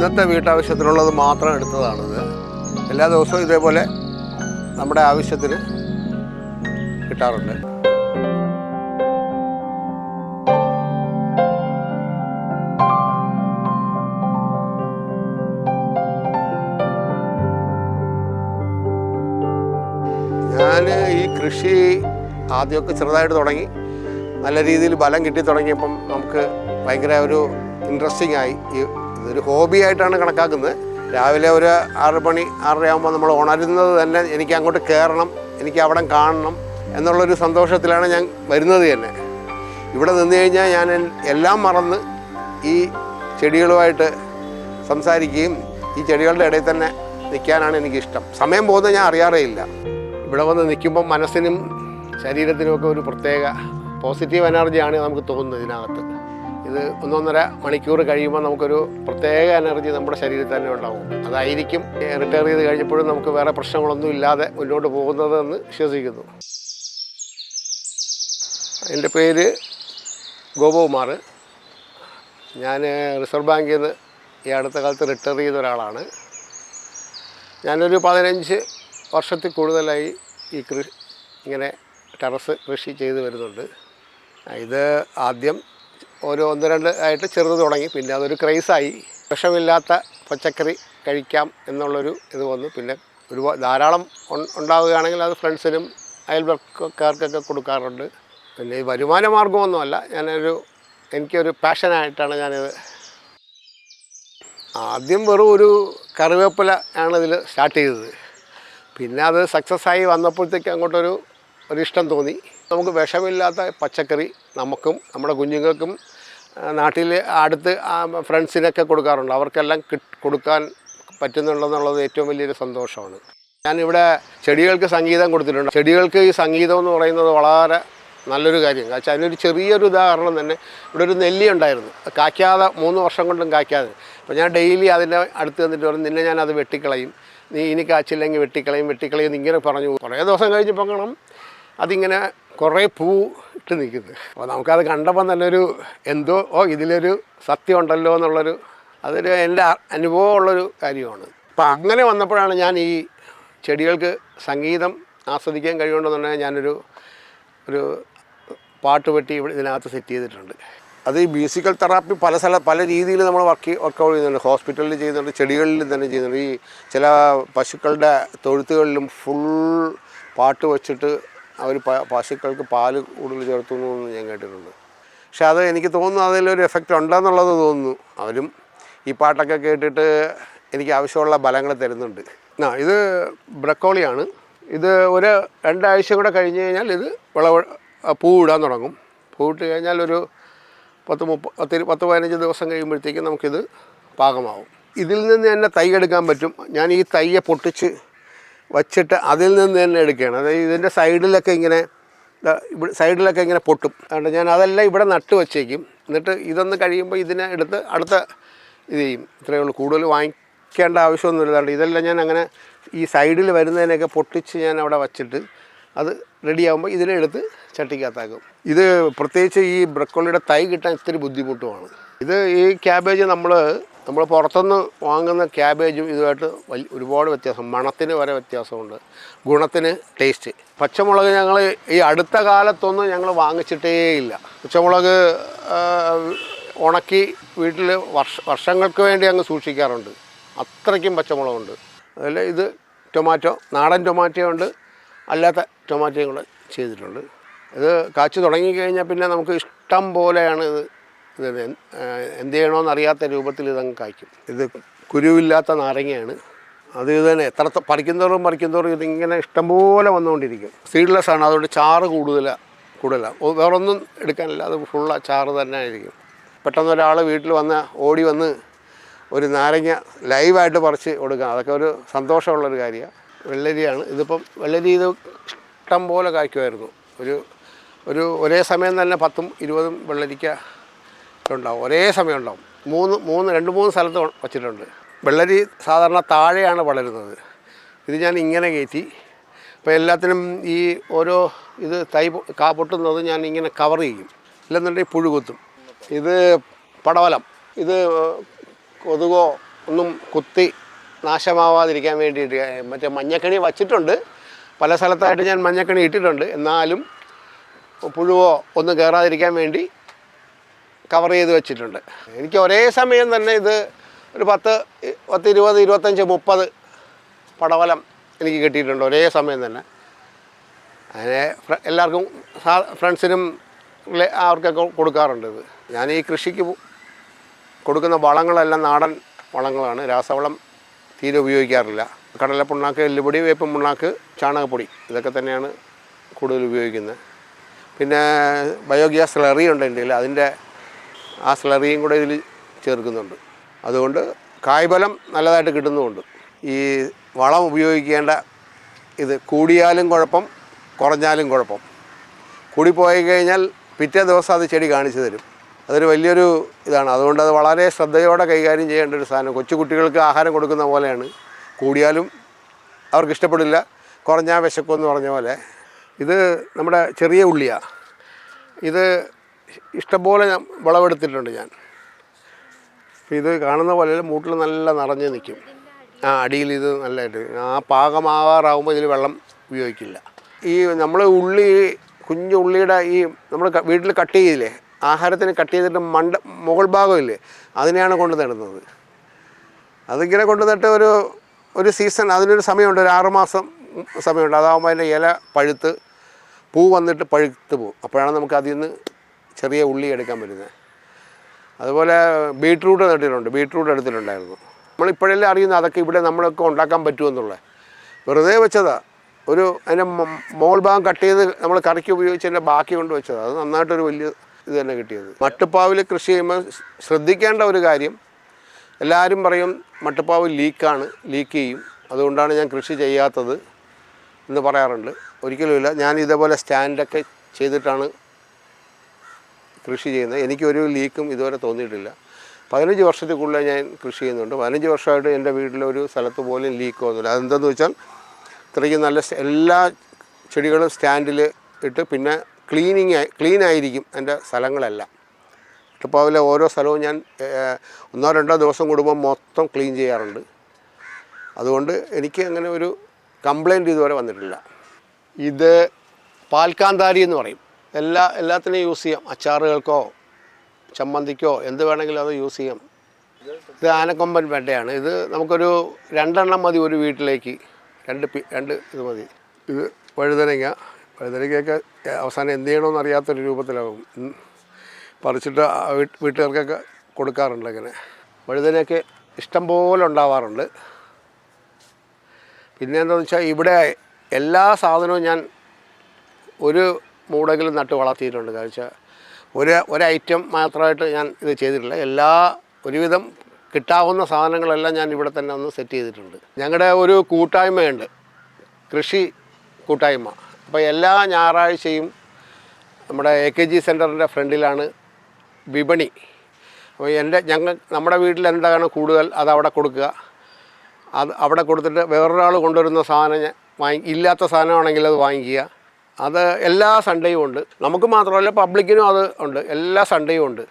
ഇന്നത്തെ വീട്ടാവശ്യത്തിനുള്ളത് മാത്രം എടുത്തതാണിത്. എല്ലാ ദിവസവും ഇതേപോലെ നമ്മുടെ ആവശ്യത്തിന് കിട്ടാറുണ്ട്. ഞാൻ ഈ കൃഷി ആദ്യമൊക്കെ ചെറുതായിട്ട് തുടങ്ങി. നല്ല രീതിയിൽ ബലം കിട്ടി തുടങ്ങിയപ്പം നമുക്ക് ഭയങ്കര ഒരു ഇൻട്രസ്റ്റിംഗ് ആയി ഈ ഇതൊരു ഹോബി ആയിട്ടാണ് കണക്കാക്കുന്നത്. രാവിലെ ഒരു ആറ് മണി ആറര ആകുമ്പോൾ നമ്മൾ ഉണരുന്നത് തന്നെ എനിക്ക് അങ്ങോട്ട് കയറണം എനിക്ക് അവിടെ കാണണം എന്നുള്ളൊരു സന്തോഷത്തിലാണ് ഞാൻ വരുന്നത് തന്നെ. ഇവിടെ നിന്ന് കഴിഞ്ഞാൽ ഞാൻ എല്ലാം മറന്ന് ഈ ചെടികളുമായിട്ട് സംസാരിക്കുകയും ഈ ചെടികളുടെ ഇടയിൽ തന്നെ നിൽക്കാനാണ് എനിക്കിഷ്ടം. സമയം പോകുന്നത് ഞാൻ അറിയാറേ ഇല്ല. ഇവിടെ വന്ന് നിൽക്കുമ്പോൾ മനസ്സിനും ശരീരത്തിനുമൊക്കെ ഒരു പ്രത്യേക പോസിറ്റീവ് എനർജിയാണ് നമുക്ക് തോന്നുന്നത് ഇതിനകത്ത്. ഇത് ഒന്നൊന്നര മണിക്കൂർ കഴിയുമ്പോൾ നമുക്കൊരു പ്രത്യേക എനർജി നമ്മുടെ ശരീരത്തിൽ തന്നെ ഉണ്ടാവും. അതായിരിക്കും റിട്ടയർ ചെയ്ത് കഴിഞ്ഞപ്പോഴും നമുക്ക് വേറെ പ്രശ്നങ്ങളൊന്നും ഇല്ലാതെ മുന്നോട്ട് പോകുന്നതെന്ന് വിശ്വസിക്കുന്നു. എന്റെ പേര് ഗോപകുമാർ. ഞാൻ റിസർവ് ബാങ്കിൽ നിന്ന് ഈ അടുത്ത കാലത്ത് റിട്ടയർ ചെയ്ത ഒരാളാണ്. ഞാനൊരു പതിനഞ്ച് വർഷത്തിൽ കൂടുതലായി ഈ കൃഷി ഇങ്ങനെ ടെറസ് കൃഷി ചെയ്ത് വരുന്നുണ്ട്. ഇത് ആദ്യം ഒരു ഒന്ന് രണ്ട് ആയിട്ട് ചെറുത് തുടങ്ങി. പിന്നെ അതൊരു ക്രൈസായി. വിഷമില്ലാത്ത പച്ചക്കറി കഴിക്കാം എന്നുള്ളൊരു ഇത് വന്നു. പിന്നെ ഒരു ധാരാളം ഉണ്ടാവുകയാണെങ്കിൽ അത് ഫ്രണ്ട്സിനും അയൽവക്കാർക്കൊക്കെ കൊടുക്കാറുണ്ട്. പിന്നെ ഈ വരുമാന മാർഗമൊന്നുമല്ല ഞാനൊരു എനിക്കൊരു പാഷനായിട്ടാണ് ഞാനിത്. ആദ്യം വെറും ഒരു കറിവേപ്പില ആണ് സ്റ്റാർട്ട് ചെയ്തത്. പിന്നെ അത് സക്സസ് ആയി വന്നപ്പോഴത്തേക്ക് അങ്ങോട്ടൊരു ഒരു ഇഷ്ടം തോന്നി. നമുക്ക് വിഷമില്ലാത്ത പച്ചക്കറി നമുക്കും നമ്മുടെ കുഞ്ഞുങ്ങൾക്കും നാട്ടിൽ അടുത്ത് ഫ്രണ്ട്സിനൊക്കെ കൊടുക്കാറുണ്ട്. അവർക്കെല്ലാം കൊടുക്കാൻ പറ്റുന്നുണ്ടെന്നുള്ളത് ഏറ്റവും വലിയൊരു സന്തോഷമാണ്. ഞാനിവിടെ ചെടികൾക്ക് സംഗീതം കൊടുത്തിട്ടുണ്ട്. ചെടികൾക്ക് ഈ സംഗീതം എന്ന് പറയുന്നത് വളരെ നല്ലൊരു കാര്യം. കാരണം അതിനൊരു ചെറിയൊരു ഉദാഹരണം തന്നെ. ഇവിടെ ഒരു നെല്ലി ഉണ്ടായിരുന്നു. കായ്ക്കാതെ മൂന്ന് വർഷം കൊണ്ടും കായ്ക്കാതെ. അപ്പോൾ ഞാൻ ഡെയിലി അതിന്റെ അടുത്ത് വന്നിട്ട് പറഞ്ഞു നിന്നെ ഞാൻ അത് വെട്ടിക്കളയും. നീ ഇനി കാച്ചില്ലെങ്കിൽ വെട്ടിക്കളയും വെട്ടിക്കളയും ഇങ്ങനെ പറഞ്ഞു. കുറേ ദിവസം കഴിഞ്ഞപ്പോൾ കാണാം അതിങ്ങനെ കുറേ പൂ ഇട്ട് നിൽക്കുന്നത് അപ്പോൾ നമുക്കത് കണ്ടപ്പോൾ നല്ലൊരു എന്തോ ഓ ഇതിലൊരു സത്യം ഉണ്ടല്ലോ എന്നുള്ളൊരു അതൊരു എന്റെ അനുഭവം അനുഭവമുള്ളൊരു കാര്യമാണ്. അപ്പോൾ അങ്ങനെ വന്നപ്പോഴാണ് ഞാൻ ഈ ചെടികൾക്ക് സംഗീതം ആസ്വദിക്കാൻ കഴിയുമെന്നുണ്ടെങ്കിൽ ഞാനൊരു ഒരു പാട്ട് വെട്ടി ഇവിടെ ഇതിനകത്ത് സെറ്റ് ചെയ്തിട്ടുണ്ട്. അത് ഈ മ്യൂസിക്കൽ തെറാപ്പി പല സ്ഥല പല രീതിയിൽ നമ്മൾ വർക്ക് വർക്കൗട്ട് ചെയ്യുന്നുണ്ട്. ഹോസ്പിറ്റലിൽ ചെയ്യുന്നുണ്ട് ചെടികളിൽ തന്നെ ചെയ്യുന്നുണ്ട്. ഈ ചില പശുക്കളുടെ തൊഴുത്തുകളിലും ഫുൾ പാട്ട് വെച്ചിട്ട് അവർ പശുക്കൾക്ക് പാൽ കൂടുതൽ ചേർത്തുന്നു എന്ന് ഞാൻ കേട്ടിട്ടുണ്ട്. പക്ഷെ അത് എനിക്ക് തോന്നുന്നു അതിലൊരു എഫക്റ്റ് ഉണ്ടെന്നുള്ളത് തോന്നുന്നു. അവരും ഈ പാട്ടൊക്കെ കേട്ടിട്ട് എനിക്ക് ആവശ്യമുള്ള ബലങ്ങൾ തരുന്നുണ്ട്. ആ ഇത് ബ്രക്കോളിയാണ്. ഇത് ഒരു രണ്ടാഴ്ച കൂടെ കഴിഞ്ഞ് കഴിഞ്ഞാൽ ഇത് വിളവ് പൂ ഇടാൻ തുടങ്ങും. പൂവിട്ട് കഴിഞ്ഞാൽ ഒരു പത്ത് മുപ്പ പത്ത് ഇരു- പത്ത് പതിനഞ്ച് ദിവസം കഴിയുമ്പോഴത്തേക്കും നമുക്കിത് പാകമാവും. ഇതിൽ നിന്ന് തന്നെ തൈ എടുക്കാൻ പറ്റും. ഞാൻ ഈ തൈയെ പൊട്ടിച്ച് വച്ചിട്ട് അതിൽ നിന്ന് തന്നെ എടുക്കുകയാണ്. അതായത് ഇതിന്റെ സൈഡിലൊക്കെ ഇങ്ങനെ സൈഡിലൊക്കെ ഇങ്ങനെ പൊട്ടും. അതുകൊണ്ട് ഞാൻ അതെല്ലാം ഇവിടെ നട്ട് വച്ചേക്കും. എന്നിട്ട് ഇതൊന്ന് കഴിയുമ്പോൾ ഇതിനെ എടുത്ത് അടുത്ത ഇത് ചെയ്യും. ഇത്രയേ ഉള്ളൂ. കൂടുതൽ വാങ്ങിക്കേണ്ട ആവശ്യമൊന്നുമില്ല. അതുകൊണ്ട് ഇതെല്ലാം ഞാൻ അങ്ങനെ ഈ സൈഡിൽ വരുന്നതിനൊക്കെ പൊട്ടിച്ച് ഞാൻ അവിടെ വച്ചിട്ട് അത് റെഡിയാകുമ്പോൾ ഇതിനെടുത്ത് ചട്ടിക്കകത്താക്കും. ഇത് പ്രത്യേകിച്ച് ഈ ബ്രക്കോളിയുടെ തൈ കിട്ടാൻ ഇത്തിരി ബുദ്ധിമുട്ടുമാണ്. ഇത് ഈ ക്യാബേജ് നമ്മൾ നമ്മൾ പുറത്തുനിന്ന് വാങ്ങുന്ന ക്യാബേജും ഇതുമായിട്ട് വലിയ ഒരുപാട് വ്യത്യാസം. മണത്തിന് വരെ വ്യത്യാസമുണ്ട്. ഗുണത്തിന് ടേസ്റ്റ് പച്ചമുളക് ഞങ്ങൾ ഈ അടുത്ത കാലത്തൊന്നും ഞങ്ങൾ വാങ്ങിച്ചിട്ടേ ഇല്ല പച്ചമുളക് ഉണക്കി വീട്ടിൽ വർഷ വർഷങ്ങൾക്ക് വേണ്ടി അങ്ങ് സൂക്ഷിക്കാറുണ്ട്. അത്രയ്ക്കും പച്ചമുളകുണ്ട്. അതിൽ ഇത് ടൊമാറ്റോ നാടൻ ടൊമാറ്റോ ഉണ്ട്. അല്ലാത്ത ടൊമാറ്റോയും കൂടെ ചെയ്തിട്ടുണ്ട്. ഇത് കാച്ചു തുടങ്ങിക്കഴിഞ്ഞാൽ പിന്നെ നമുക്ക് ഇഷ്ടം പോലെയാണ് ഇത് ഇത് എന്ത് ചെയ്യണമെന്നറിയാത്ത രൂപത്തിൽ ഇതങ്ങ് കായ്ക്കും. ഇത് കുരുവില്ലാത്ത നാരങ്ങയാണ്. അത് ഇത് തന്നെ എത്ര പറിക്കുന്നതോറും പറിക്കുന്നതോറും ഇതിങ്ങനെ ഇഷ്ടംപോലെ വന്നുകൊണ്ടിരിക്കും. സീഡ്ലെസ് ആണ്. അതുകൊണ്ട് ചാറ് കൂടുതലാണ് കൂടുതലാണ് വേറൊന്നും എടുക്കാനില്ല. അത് ഫുള്ള ചാറ് തന്നെ ആയിരിക്കും. പെട്ടെന്ന് ഒരാൾ വീട്ടിൽ വന്ന് ഓടി വന്ന് ഒരു നാരങ്ങ ലൈവായിട്ട് പറിച്ച് കൊടുക്കാം. അതൊക്കെ ഒരു സന്തോഷമുള്ളൊരു കാര്യമാണ് വെള്ളരിയാണ്. ഇതിപ്പം വെള്ളരി ഇത് ഇഷ്ടം പോലെ കായ്ക്കുമായിരുന്നു. ഒരു ഒരു ഒരേ സമയം തന്നെ പത്തും ഇരുപതും വെള്ളരിക്ക ഉണ്ടാവും. ഒരേ സമയം ഉണ്ടാവും. മൂന്ന് മൂന്ന് രണ്ട് മൂന്ന് സ്ഥലത്ത് വച്ചിട്ടുണ്ട്. വെള്ളരി സാധാരണ താഴെയാണ് വളരുന്നത്. ഇത് ഞാൻ ഇങ്ങനെ കയറ്റി. അപ്പോൾ എല്ലാത്തിനും ഈ ഓരോ ഇത് തൈ കാ പൊട്ടുന്നത് ഞാൻ ഇങ്ങനെ കവർ ചെയ്യും. ഇല്ലെന്നുണ്ടെങ്കിൽ പുഴു കുത്തും. ഇത് പടവലം. ഇത് കൊതുകോ ഒന്നും കുത്തി നാശമാവാതിരിക്കാൻ വേണ്ടിയിട്ട് മറ്റേ മഞ്ഞക്കണി വച്ചിട്ടുണ്ട്. പല സ്ഥലത്തായിട്ട് ഞാൻ മഞ്ഞക്കണി ഇട്ടിട്ടുണ്ട്. എന്നാലും പുഴുവോ ഒന്നും കയറാതിരിക്കാൻ വേണ്ടി കവർ ചെയ്ത് വെച്ചിട്ടുണ്ട്. എനിക്ക് ഒരേ സമയം തന്നെ ഇത് ഒരു പത്ത് പത്ത് ഇരുപത് ഇരുപത്തഞ്ച് മുപ്പത് പടവലം എനിക്ക് കിട്ടിയിട്ടുണ്ട് ഒരേ സമയം തന്നെ. അതിനെ എല്ലാവർക്കും ഫ്രണ്ട്സിനും അവർക്കൊക്കെ കൊടുക്കാറുണ്ട് ഇത്. ഞാൻ ഈ കൃഷിക്ക് കൊടുക്കുന്ന വളങ്ങളെല്ലാം നാടൻ വളങ്ങളാണ്. രാസവളം തീരെ ഉപയോഗിക്കാറില്ല. കടല പുണ്ണാക്ക് എല്ലുപൊടി വേപ്പ് മുണ്ണാക്ക് ചാണകപ്പൊടി ഇതൊക്കെ തന്നെയാണ് കൂടുതൽ ഉപയോഗിക്കുന്നത്. പിന്നെ ബയോഗ്യാസ് സ്ലറി ഉണ്ട് എന്റെ അതിന്റെ ആ സ്ലറിയും കൂടെ ഇതിൽ ചേർക്കുന്നുണ്ട്. അതുകൊണ്ട് കായ്ഫലം നല്ലതായിട്ട് കിട്ടുന്നുമുണ്ട്. ഈ വളം ഉപയോഗിക്കേണ്ട ഇത് കൂടിയാലും കുഴപ്പം കുറഞ്ഞാലും കുഴപ്പം. കൂടിപ്പോയി കഴിഞ്ഞാൽ പിറ്റേ ദിവസം അത് ചെടി കാണിച്ചു തരും. അതൊരു വലിയൊരു ഇതാണ്. അതുകൊണ്ട് അത് വളരെ ശ്രദ്ധയോടെ കൈകാര്യം ചെയ്യേണ്ട ഒരു സാധനം. കൊച്ചു കുട്ടികൾക്ക് ആഹാരം കൊടുക്കുന്ന പോലെയാണ്. കൂടിയാലും അവർക്ക് ഇഷ്ടപ്പെടില്ല കുറഞ്ഞാൽ വിശക്കുമെന്ന് പറഞ്ഞ പോലെ. ഇത് നമ്മുടെ ചെറിയ ഉള്ളിയാണ് ഇത് ഇഷ്ടംപോലെ ഞാൻ വിളവെടുത്തിട്ടുണ്ട് ഞാൻ. അപ്പോൾ ഇത് കാണുന്ന പോലെ മൂട്ടിൽ നല്ല നിറഞ്ഞ് നിൽക്കും ആ അടിയിൽ ഇത് നല്ലതായിട്ട് ആ പാകമാകാറാകുമ്പോൾ ഇതിൽ വെള്ളം ഉപയോഗിക്കില്ല. ഈ നമ്മൾ ഉള്ളി കുഞ്ഞു ഉള്ളിയുടെ ഈ നമ്മൾ വീട്ടിൽ കട്ട് ചെയ്തില്ലേ? ആഹാരത്തിന് കട്ട് ചെയ്തിട്ട് മണ്ട മുകൾ ഭാഗമില്ലേ? അതിനെയാണ് കൊണ്ടു നടുന്നത്. അതിങ്ങനെ കൊണ്ടു നട്ട് ഒരു ഒരു സീസൺ അതിനൊരു സമയമുണ്ട്. ഒരു ആറുമാസം സമയമുണ്ട്. അതാകുമ്പോൾ അതിന്റെ ഇല പഴുത്ത് പൂ വന്നിട്ട് പഴുത്ത് പോകും. അപ്പോഴാണ് നമുക്ക് അതിൽ നിന്ന് ചെറിയ ഉള്ളി എടുക്കാൻ പറ്റുന്നത്. അതുപോലെ ബീട്രൂട്ട് നട്ടിട്ടുണ്ട്. ബീട്രൂട്ട് എടുത്തിട്ടുണ്ടായിരുന്നു. നമ്മളിപ്പോഴല്ലേ അറിയുന്ന അതൊക്കെ ഇവിടെ നമ്മളൊക്കെ ഉണ്ടാക്കാൻ പറ്റുമെന്നുള്ളത് വെറുതെ വെച്ചതാണ് ഒരു അതിന്റെ മോൾ ഭാഗം കട്ട് ചെയ്ത് നമ്മൾ കറിക്ക് ഉപയോഗിച്ചതിന്റെ ബാക്കി കൊണ്ട് വെച്ചതാണ് അത് നന്നായിട്ടൊരു വലിയ ഇത് തന്നെ കിട്ടിയത്. മട്ടുപ്പാവിൽ കൃഷി ചെയ്യുമ്പോൾ ശ്രദ്ധിക്കേണ്ട ഒരു കാര്യം എല്ലാവരും പറയും മട്ടുപ്പാവ് ലീക്കാണ് ലീക്ക് ചെയ്യും. അതുകൊണ്ടാണ് ഞാൻ കൃഷി ചെയ്യാത്തത് എന്ന് പറയാറുണ്ട്. ഒരിക്കലുമില്ല. ഞാൻ ഇതേപോലെ സ്റ്റാൻഡൊക്കെ ചെയ്തിട്ടാണ് കൃഷി ചെയ്യുന്നത് എനിക്കൊരു ലീക്കും ഇതുവരെ തോന്നിയിട്ടില്ല. പതിനഞ്ച് വർഷത്തിൽ ഞാൻ കൃഷി ചെയ്യുന്നുണ്ട്. പതിനഞ്ച് വർഷമായിട്ട് എന്റെ വീട്ടിലൊരു സ്ഥലത്ത് പോലും ലീക്ക് വന്നില്ല. അതെന്താണെന്ന് വെച്ചാൽ ഇത്രയ്ക്കും നല്ല എല്ലാ ചെടികളും സ്റ്റാൻഡിൽ ഇട്ട് പിന്നെ ക്ലീനിങ് ക്ലീൻ ആയിരിക്കും എന്റെ സ്ഥലങ്ങളെല്ലാം. ഇട്ടപ്പാവിലെ ഓരോ സ്ഥലവും ഞാൻ ഒന്നോ രണ്ടോ ദിവസം കൂടുമ്പോൾ മൊത്തം ക്ലീൻ ചെയ്യാറുണ്ട്. അതുകൊണ്ട് എനിക്ക് അങ്ങനെ ഒരു കംപ്ലൈന്റ് ഇതുവരെ വന്നിട്ടില്ല. ഇത് പാൽക്കാന്താരി എന്ന് പറയും. എല്ലാ എല്ലാത്തിനും യൂസ് ചെയ്യാം. അച്ചാറുകൾക്കോ ചമ്മന്തിക്കോ എന്ത് വേണമെങ്കിലും അത് യൂസ് ചെയ്യാം. ഇത് ആനക്കൊമ്പൻ വെണ്ടയാണ്. ഇത് നമുക്കൊരു രണ്ടെണ്ണം മതി ഒരു വീട്ടിലേക്ക്. രണ്ട് രണ്ട് ഇത് മതി. ഇത് വഴുതനങ്ങ. വഴുതനങ്ങയൊക്കെ അവസാനം എന്ത് ചെയ്യണമെന്ന് അറിയാത്തൊരു രൂപത്തിലാകും പറിച്ചിട്ട് വീട്ടുകാർക്കൊക്കെ കൊടുക്കാറുണ്ട് അങ്ങനെ. വഴുതനയൊക്കെ ഇഷ്ടം പോലെ ഉണ്ടാവാറുണ്ട്. പിന്നെ എന്താണെന്ന് വെച്ചാൽ ഇവിടെ എല്ലാ സാധനവും ഞാൻ ഒരു മൂടെങ്കിലും നട്ട് വളർത്തിയിട്ടുണ്ട്. കാഴ്ച. ഒരു ഒരു ഐറ്റം മാത്രമായിട്ട് ഞാൻ ഇത് ചെയ്തിട്ടില്ല. എല്ലാ ഒരുവിധം കിട്ടാവുന്ന സാധനങ്ങളെല്ലാം ഞാൻ ഇവിടെ തന്നെ ഒന്ന് സെറ്റ് ചെയ്തിട്ടുണ്ട്. ഞങ്ങളുടെ ഒരു കൂട്ടായ്മയുണ്ട്. കൃഷി കൂട്ടായ്മ. അപ്പോൾ എല്ലാ ഞായറാഴ്ചയും നമ്മുടെ എ കെ ജി സെന്ററിന്റെ ഫ്രണ്ടിലാണ് വിപണി. അപ്പോൾ എന്റെ ഞങ്ങൾ നമ്മുടെ വീട്ടിൽ എന്താണ് കൂടുതൽ അത് അവിടെ കൊടുക്കുക? അത് അവിടെ കൊടുത്തിട്ട് വേറൊരാൾ കൊണ്ടുവരുന്ന സാധനം വാങ്ങി ഇല്ലാത്ത സാധനമാണെങ്കിൽ അത് വാങ്ങിക്കുക. അത് എല്ലാ സൺഡേയും ഉണ്ട്. നമുക്ക് മാത്രമല്ല പബ്ലിക്കിനും അത് ഉണ്ട്. എല്ലാ സൺഡേയും ഉണ്ട്.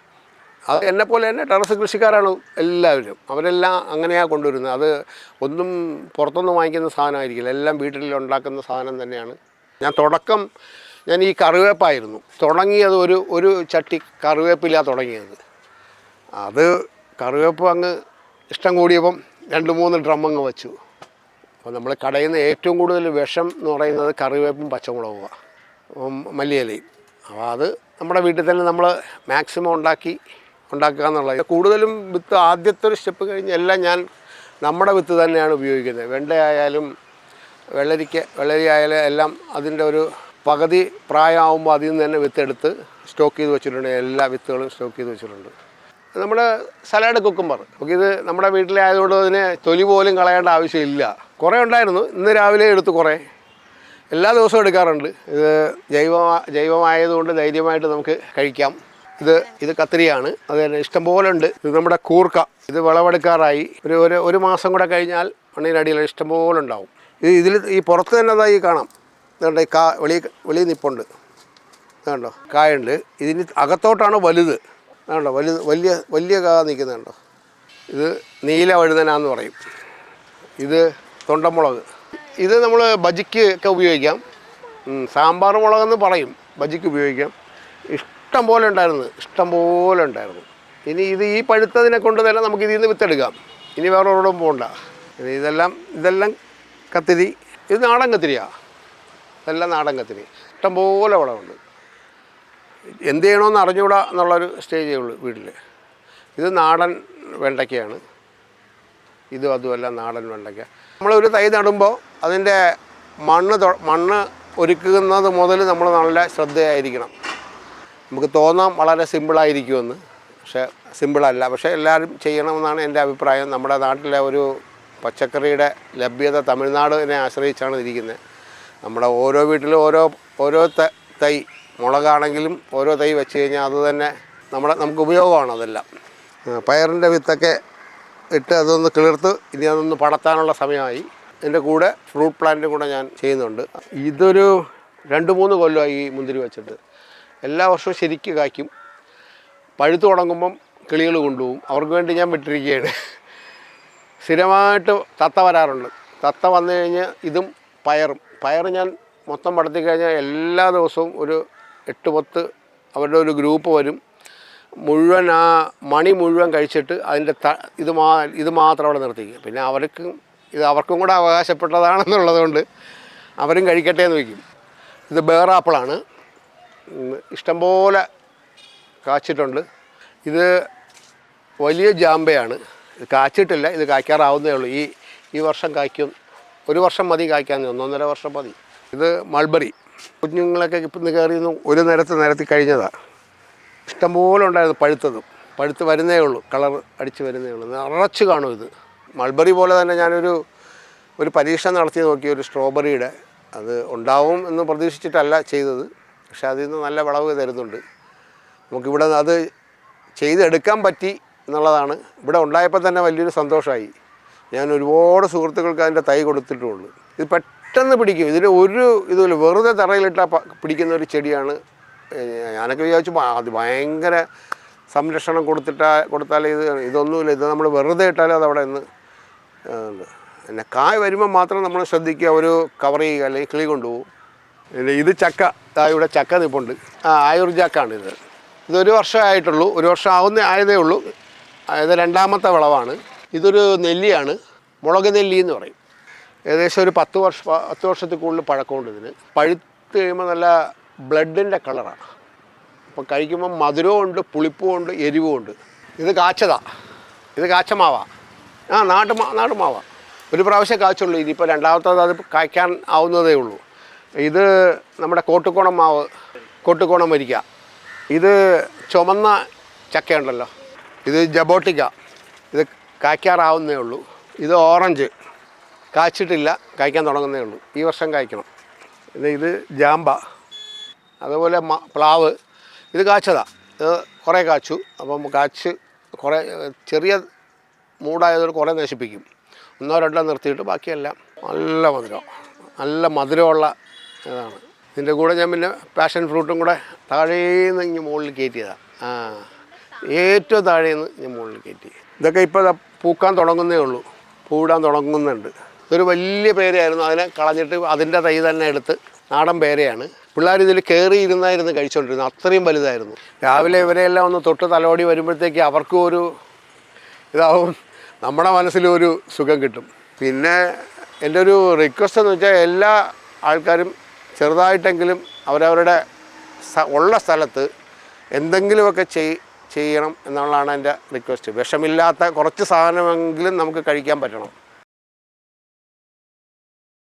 അത് എന്നെപ്പോലെ തന്നെ ടെറസ് കൃഷിക്കാരാണ് എല്ലാവരും. അവരെല്ലാം അങ്ങനെയാണ് കൊണ്ടുവരുന്നത്. അത് ഒന്നും പുറത്തുനിന്ന് വാങ്ങിക്കുന്ന സാധനമായിരിക്കില്ല. എല്ലാം വീട്ടിൽ ഉണ്ടാക്കുന്ന സാധനം തന്നെയാണ്. ഞാൻ തുടക്കം ഞാൻ ഈ കറിവേപ്പായിരുന്നു. തുടങ്ങിയത് ഒരു ഒരു ചട്ടി കറിവേപ്പിലാണ് തുടങ്ങിയത്. അത് കറിവേപ്പ് അങ്ങ് ഇഷ്ടം കൂടിയപ്പം രണ്ട് മൂന്ന് ഡ്രം അങ്ങ് വെച്ചു. അപ്പോൾ നമ്മൾ കടയിൽ നിന്ന് ഏറ്റവും കൂടുതൽ വിഷം എന്ന് പറയുന്നത് കറിവേപ്പും പച്ചമുളകും മല്ലിയിലയും. അപ്പോൾ അത് നമ്മുടെ വീട്ടിൽ തന്നെ നമ്മൾ മാക്സിമം ഉണ്ടാക്കി ഉണ്ടാക്കുക എന്നുള്ളത്. കൂടുതലും വിത്ത് ആദ്യത്തെ ഒരു സ്റ്റെപ്പ് കഴിഞ്ഞ് എല്ലാം ഞാൻ നമ്മുടെ വിത്ത് തന്നെയാണ് ഉപയോഗിക്കുന്നത്. വെണ്ടയായാലും വെള്ളരിക്ക വെള്ളരി ആയാലും എല്ലാം അതിന്റെ ഒരു പകുതി പ്രായമാകുമ്പോൾ അതിൽ നിന്ന് തന്നെ വിത്തെടുത്ത് സ്റ്റോക്ക് ചെയ്ത് വെച്ചിട്ടുണ്ട്. എല്ലാ വിത്തുകളും സ്റ്റോക്ക് ചെയ്ത് വെച്ചിട്ടുണ്ട്. നമ്മുടെ സലാഡ് കുക്കുംബർ. നമുക്കിത് നമ്മുടെ വീട്ടിലെ ആയതുകൊണ്ട് അതിന് തൊലി പോലും കളയേണ്ട ആവശ്യമില്ല. കുറേ ഉണ്ടായിരുന്നു. ഇന്ന് രാവിലെ എടുത്തു കുറേ. എല്ലാ ദിവസവും എടുക്കാറുണ്ട്. ഇത് ജൈവ ജൈവമായതുകൊണ്ട് ധൈര്യമായിട്ട് നമുക്ക് കഴിക്കാം. ഇത് ഇത് കത്തിരിയാണ് അത് ഇഷ്ടംപോലെ ഉണ്ട്. ഇത് നമ്മുടെ കൂർക്ക. ഇത് വിളവെടുക്കാറായി. ഒരു ഒരു ഒരു മാസം കൂടെ കഴിഞ്ഞാൽ മണ്ണിനടിയിൽ ഇഷ്ടംപോലെ ഉണ്ടാവും. ഇത് ഇതിൽ ഈ പുറത്ത് തന്നെ അതായി കാണാം. ഇതുണ്ട് കാ വെളി വെളി നിപ്പുണ്ട്. ഇതുണ്ടോ കായുണ്ട്. ഇതിന് അകത്തോട്ടാണ് വലുത്. അതുണ്ടോ വലുത് വലിയ വലിയ കാ നിൽക്കുന്നുണ്ടോ ഇത് നീല വഴുതനാന്ന് പറയും. ഇത് തൊണ്ടമുളക്. ഇത് നമ്മൾ ബജിക്ക് ഒക്കെ ഉപയോഗിക്കാം. സാമ്പാർ മുളകെന്ന് പറയും. ബജിക്ക് ഉപയോഗിക്കാം. ഇഷ്ടം പോലെ ഉണ്ടായിരുന്നു. ഇഷ്ടം പോലെ ഉണ്ടായിരുന്നു. ഇനി ഇത് ഈ പഴുത്തതിനെ കൊണ്ട് തന്നെ നമുക്ക് ഇതിൽ നിന്ന് വിത്തെടുക്കാം. ഇനി വേറെ ഒരിടം പോകണ്ട ഇനി ഇതെല്ലാം ഇതെല്ലാം കത്തിരി. ഇത് നാടൻ കത്തിരിയാണ് ഇതെല്ലാം നാടൻ കത്തിരി. ഇഷ്ടം പോലെ വളമുണ്ട്. എന്ത് ചെയ്യണമെന്ന് അറിഞ്ഞുകൂടാ എന്നുള്ളൊരു സ്റ്റേജേ ഉള്ളൂ വീട്ടിൽ ഇത് നാടൻ വെണ്ടയ്ക്കയാണ്. ഇതും അതുമല്ല നാടൻ വെണ്ടയ്ക്ക. നമ്മളൊരു തൈ നടുമ്പോൾ അതിന്റെ മണ്ണ് മണ്ണ് ഒരുക്കുന്നത് മുതൽ നമ്മൾ നല്ല ശ്രദ്ധയായിരിക്കണം. നമുക്ക് തോന്നാം വളരെ സിമ്പിളായിരിക്കുമെന്ന്. പക്ഷേ സിമ്പിളല്ല. പക്ഷേ എല്ലാവരും ചെയ്യണമെന്നാണ് എന്റെ അഭിപ്രായം. നമ്മുടെ നാട്ടിലെ ഒരു പച്ചക്കറിയുടെ ലഭ്യത തമിഴ്നാടിനെ ആശ്രയിച്ചാണ് ഇരിക്കുന്നത് നമ്മുടെ ഓരോ വീട്ടിലും ഓരോ ഓരോ തൈ മുളകാണെങ്കിലും ഓരോ തൈ വെച്ച് കഴിഞ്ഞാൽ അത് തന്നെ നമ്മുടെ നമുക്ക് ഉപയോഗമാണ് അതെല്ലാം. പയറിന്റെ വിത്തൊക്കെ ഇട്ട് അതൊന്ന് കിളിർത്ത് ഇനി അതൊന്ന് പടത്താനുള്ള സമയമായി. എന്റെ കൂടെ ഫ്രൂട്ട് പ്ലാന്റും കൂടെ ഞാൻ ചെയ്യുന്നുണ്ട്. ഇതൊരു രണ്ട് മൂന്ന് കൊല്ലമായി ഈ മുന്തിരി വെച്ചിട്ട്. എല്ലാ വർഷവും ശരിക്ക് കായ്ക്കും. പഴുത്തു തുടങ്ങുമ്പം കിളികൾ കൊണ്ടുപോകും. അവർക്ക് വേണ്ടി ഞാൻ വിട്ടിരിക്കുകയാണ്. സ്ഥിരമായിട്ട് തത്ത വരാറുണ്ട്. തത്ത വന്നു കഴിഞ്ഞ് ഇതും പയറും. പയർ ഞാൻ മൊത്തം പടത്തി കഴിഞ്ഞാൽ എല്ലാ ദിവസവും ഒരു എട്ട് പത്ത് അവരുടെ ഒരു ഗ്രൂപ്പ് വരും. മുഴുവൻ ആ മണി മുഴുവൻ കഴിച്ചിട്ട് അതിന്റെ ത ഇത് മാ ഇത് മാത്രം അവിടെ നിർത്തിക്കുക പിന്നെ അവർക്കും ഇത് അവർക്കും കൂടെ അവകാശപ്പെട്ടതാണെന്നുള്ളതുകൊണ്ട് അവരും കഴിക്കട്ടെ എന്ന് വയ്ക്കും. ഇത് ബേറാപ്പിളാണ് ഇഷ്ടംപോലെ കാച്ചിട്ടുണ്ട്. ഇത് വലിയ ജാമ്പയാണ്. ഇത് കാച്ചിട്ടില്ല ഇത് കായ്ക്കാറാവുന്നേ ഉള്ളൂ. ഈ ഈ വർഷം കായ്ക്കും. ഒരു വർഷം മതി കായ്ക്കാൻ ഒന്നൊന്നര വർഷം മതി. ഇത് മൾബറി. കുഞ്ഞുങ്ങളൊക്കെ ഇപ്പം കയറി നിന്ന് ഒരു നേരത്തെ നിരത്തി കഴിഞ്ഞതാണ് ഇഷ്ടംപോലെ ഉണ്ടായിരുന്നു പഴുത്തതും. പഴുത്ത് വരുന്നേ ഉള്ളൂ. കളർ അടിച്ച് വരുന്നേ ഉള്ളൂ. നിറച്ച് കാണും ഇത്. മൾബറി പോലെ തന്നെ ഞാനൊരു ഒരു പരീക്ഷ നടത്തി നോക്കി ഒരു സ്ട്രോബെറിയുടെ. അത് ഉണ്ടാവും എന്ന് പ്രതീക്ഷിച്ചിട്ടല്ല ചെയ്തത്. പക്ഷെ അതിൽ നിന്ന് നല്ല വിളവ് തരുന്നുണ്ട്. നമുക്കിവിടെ അത് ചെയ്തെടുക്കാൻ പറ്റി എന്നുള്ളതാണ്. ഇവിടെ ഉണ്ടായപ്പോൾ തന്നെ വലിയൊരു സന്തോഷമായി. ഞാൻ ഒരുപാട് സുഹൃത്തുക്കൾക്ക് അതിന്റെ തൈ കൊടുത്തിട്ടുള്ളൂ. ഇത് പെട്ടെന്ന് പിടിക്കും. ഇതിന് ഒരു ഇതുമില്ല. വെറുതെ തറയിലിട്ടാൽ പിടിക്കുന്ന ഒരു ചെടിയാണ് ഞാനൊക്കെ വിചാരിച്ചു അത് ഭയങ്കര സംരക്ഷണം കൊടുത്തിട്ടാ കൊടുത്താൽ ഇത് ഇതൊന്നുമില്ല. ഇത് നമ്മൾ വെറുതെ ഇട്ടാലും അത് അവിടെ നിന്ന് പിന്നെ കായ് വരുമ്പോൾ മാത്രം നമ്മൾ ശ്രദ്ധിക്കുക ഒരു കവർ ചെയ്യുക അല്ലെങ്കിൽ കിളി കൊണ്ടുപോകും. പിന്നെ ഇത് ചക്ക ഇവിടെ ചക്ക നിപ്പുണ്ട്. ആ ആയുർ ചക്കാണ് ഇത്. ഇതൊരു വർഷമായിട്ടുള്ളൂ. ഒരു വർഷം ആവുന്ന ആയതേ ഉള്ളൂ. അതായത് രണ്ടാമത്തെ വിളവാണ്. ഇതൊരു നെല്ലിയാണ്. മുളക് നെല്ലി എന്ന് പറയും. ഏകദേശം ഒരു പത്ത് വർഷം പത്ത് വർഷത്തിൽ കൂടുതൽ പഴക്കമുണ്ട് ഇതിന്. പഴുത്ത് കഴിയുമ്പോൾ നല്ല ബ്ലഡിന്റെ കളറാണ്. അപ്പോൾ കഴിക്കുമ്പോൾ മധുരവും ഉണ്ട് പുളിപ്പും ഉണ്ട് എരിവും ഉണ്ട് ഇത് കാച്ചതാ. ഇത് കാച്ചമാവ. ആ നാട്ടു നാട്ടുമാവ ഒരു പ്രാവശ്യം കാച്ചുള്ളൂ. ഇനിയിപ്പോൾ രണ്ടാമത്തത് അത് കായ്ക്കാൻ ആവുന്നതേ ഉള്ളൂ. ഇത് നമ്മുടെ കോട്ടുകോണം മാവ് കോട്ടുകോണം വരിക്ക. ഇത് ചുമന്ന ചക്കയുണ്ടല്ലോ. ഇത് ജബോട്ടിക്ക. ഇത് കായ്ക്കാറാവുന്നേ ഉള്ളൂ. ഇത് ഓറഞ്ച്. കായ്ച്ചിട്ടില്ല കായ്ക്കാൻ തുടങ്ങുന്നേ ഉള്ളൂ. ഈ വർഷം കായ്ക്കണം. ഇത് ജാമ്പ. അതുപോലെ പ്ലാവ്. ഇത് കാച്ചതാ. ഇത് കുറേ കാച്ചു. അപ്പം കാച്ച് കുറേ ചെറിയ മൂടായതുകൊണ്ട് കുറേ നശിപ്പിക്കും. ഒന്നോ രണ്ടോ നിർത്തിയിട്ട് ബാക്കിയെല്ലാം നല്ല മധുരം. നല്ല മധുരമുള്ള ഇതാണ്. ഇതിന്റെ കൂടെ ഞാൻ പിന്നെ പാഷൻ ഫ്രൂട്ടും കൂടെ താഴേന്ന് ഇങ്ങനെ മുകളിൽ കയറ്റിയതാണ് ആ ഏറ്റവും താഴേന്ന് ഞാൻ മുകളിൽ കയറ്റി. ഇതൊക്കെ ഇപ്പോൾ പൂക്കാൻ തുടങ്ങുന്നേ ഉള്ളൂ. പൂവിടാൻ തുടങ്ങുന്നുണ്ട്. ഇതൊരു വലിയ പേരായിരുന്നു അതിനെ കളഞ്ഞിട്ട് അതിന്റെ തൈ തന്നെ എടുത്ത് നാടൻ പേരയാണ്. പിള്ളേർ ഇതിൽ കയറി ഇരുന്നായിരുന്നു കഴിച്ചുകൊണ്ടിരുന്നത് അത്രയും വലുതായിരുന്നു. രാവിലെ ഇവരെല്ലാം ഒന്ന് തൊട്ട് തലോടി വരുമ്പോഴത്തേക്ക് അവർക്കും ഒരു ഇതാവും. നമ്മുടെ മനസ്സിലും ഒരു സുഖം കിട്ടും. പിന്നെ എന്റെ ഒരു റിക്വസ്റ്റ് എന്ന് വെച്ചാൽ എല്ലാ ആൾക്കാരും ചെറുതായിട്ടെങ്കിലും അവരവരുടെ ഉള്ള സ്ഥലത്ത് എന്തെങ്കിലുമൊക്കെ ചെയ് ചെയ്യണം എന്നുള്ളതാണ് എന്റെ റിക്വസ്റ്റ് വിഷമില്ലാത്ത കുറച്ച് സാധനമെങ്കിലും നമുക്ക് കഴിക്കാൻ പറ്റണം.